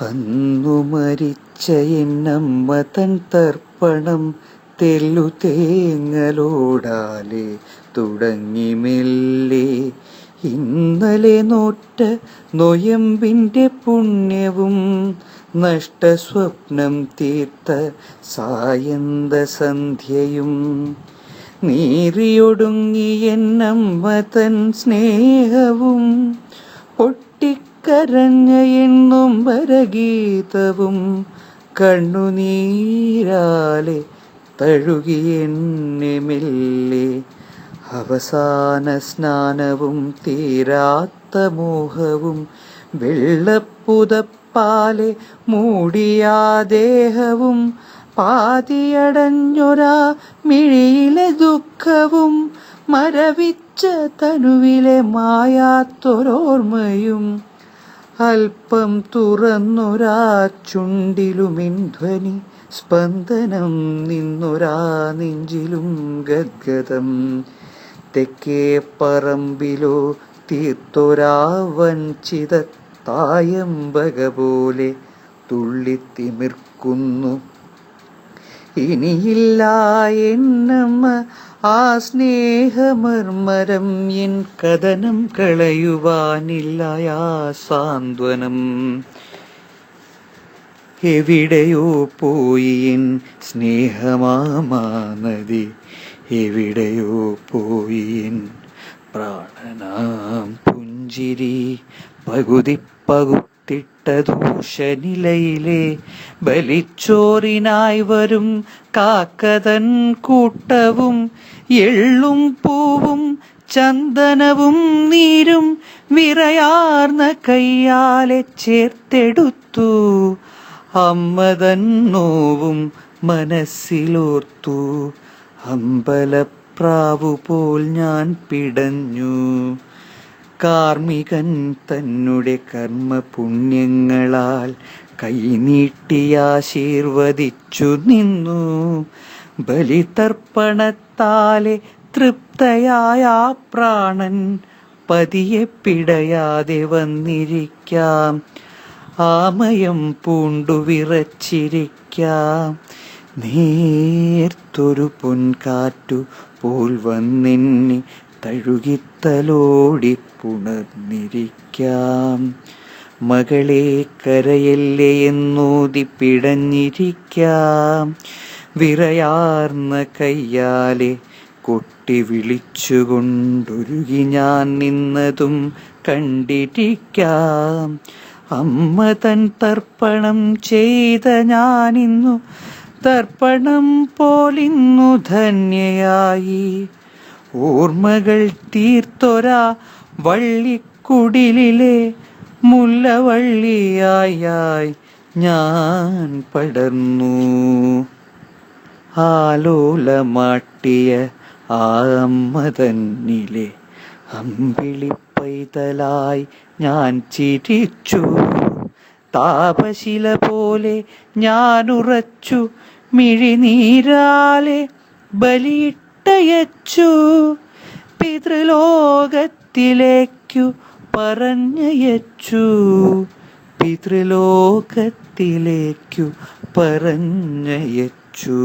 അന്നു മരിച്ച എന്നമ്മ തൻ തർപ്പണം തെല്ലു തേങ്ങലോടാലെ തുടങ്ങി മെല്ലെ. ഇന്നലെ നോറ്റ നൊയമ്പിന്റെ പുണ്യവും നഷ്ടസ്വപ്നം തീർത്ത സായന്ത സന്ധ്യയും. നീറിയൊടുങ്ങി എന്നമ്മ തൻ സ്നേഹവും പൊട്ടിക്കരഞ്ഞ എന്നും വരഗീതവും കണ്ണുനീരാലെ തഴുകി എന്നെ മെല്ലെ. അവസാന സ്നാനവും തീരാത്ത മോഹവും വെള്ളപ്പുതപ്പാലെ മൂടിയാ ദേഹവും പാതിയടഞ്ഞൊരാ മിഴിയിലെ ദുഃഖവും മരവിച്ച തനുവിലെ മായാത്തൊരോർമ്മയും അല്പം തുറന്നൊരാ ചുണ്ടിലുമിൻധ്വനി സ്പന്ദനം നിന്നൊരാ നെഞ്ചിലും ഗദ്ഗതം തെക്കേ പറമ്പിലോ തീർത്തൊരാ വഞ്ചിത തായമ്പക പോലെ തുള്ളിത്തിമിർക്കുന്നു. ഇനിയില്ല എന്നമ്മ ആ സ്നേഹമർമരം എൻ കഥനം കളയുവാനില്ല ആ സാന്ത്വനം. എവിടെയോ പോയി എൻ സ്നേഹമാമാനദി എവിടെയോ പോയി എൻ പ്രാണനാം പുഞ്ചിരി പകുതി പകുത്തിട്ട ദൂഷനിലയിലെ ബലിച്ചോറിനായി വരും കാക്കതൻ കൂട്ടവും എള്ളും പൂവും ചന്ദനവും നീരും വിറയാർന്ന കയ്യാലെ ചേർത്തെടുത്തു. അമ്മതൻ നോവും മനസ്സിലോർത്തു. അമ്പലപ്രാവു പോൽ ഞാൻ പിടഞ്ഞു. കാർമികൻ തന്നെ കർമ്മ പുണ്യങ്ങളാൽ കൈനീട്ടി കൈനീട്ടിയാശീർവദിച്ചു നിന്നു. ബലിതർപ്പണത്താലെ തൃപ്തയായ പ്രാണൻ പതിയെ പിടയാതെ വന്നിരിക്കാം. ആമയം പൂണ്ടു വിറച്ചിരിക്കാം. നേർത്തൊരു പൊൻകാറ്റു പോൽ വന്നെന്നെ തഴുകിത്തലോടി പുണർന്നിരിക്കാം മകളെ കരയല്ലേ എന്നോതി പിടഞ്ഞിരിക്കാം. വിറയാർന്ന കയ്യാലെ കൊട്ടി വിളിച്ചുകൊണ്ടൊരുകി ഞാൻ നിന്നതും കണ്ടിരിക്കാം. അമ്മ തൻ തർപ്പണം ചെയ്ത ഞാനിന്നു തർപ്പണം പോലിന്നു ധന്യയായി. ഓർമ്മകൾ തീർത്തൊരാ വള്ളിക്കുടിലെ മുല്ലവള്ളിയായി ഞാൻ പടർന്നു. ആലോലമാട്ടിയ ആ അമ്മ തന്നിലെ അമ്പിളിപ്പൈതലായി ഞാൻ ചിരിച്ചു. താപശില പോലെ ഞാൻ ഉറച്ചു. മിഴിനീരാലെ ബലിയിട്ടയച്ചു പിതൃലോകത്തിലേക്കു പറഞ്ഞയച്ചു. പിതൃലോകത്തിലേക്കു പറഞ്ഞയച്ചു.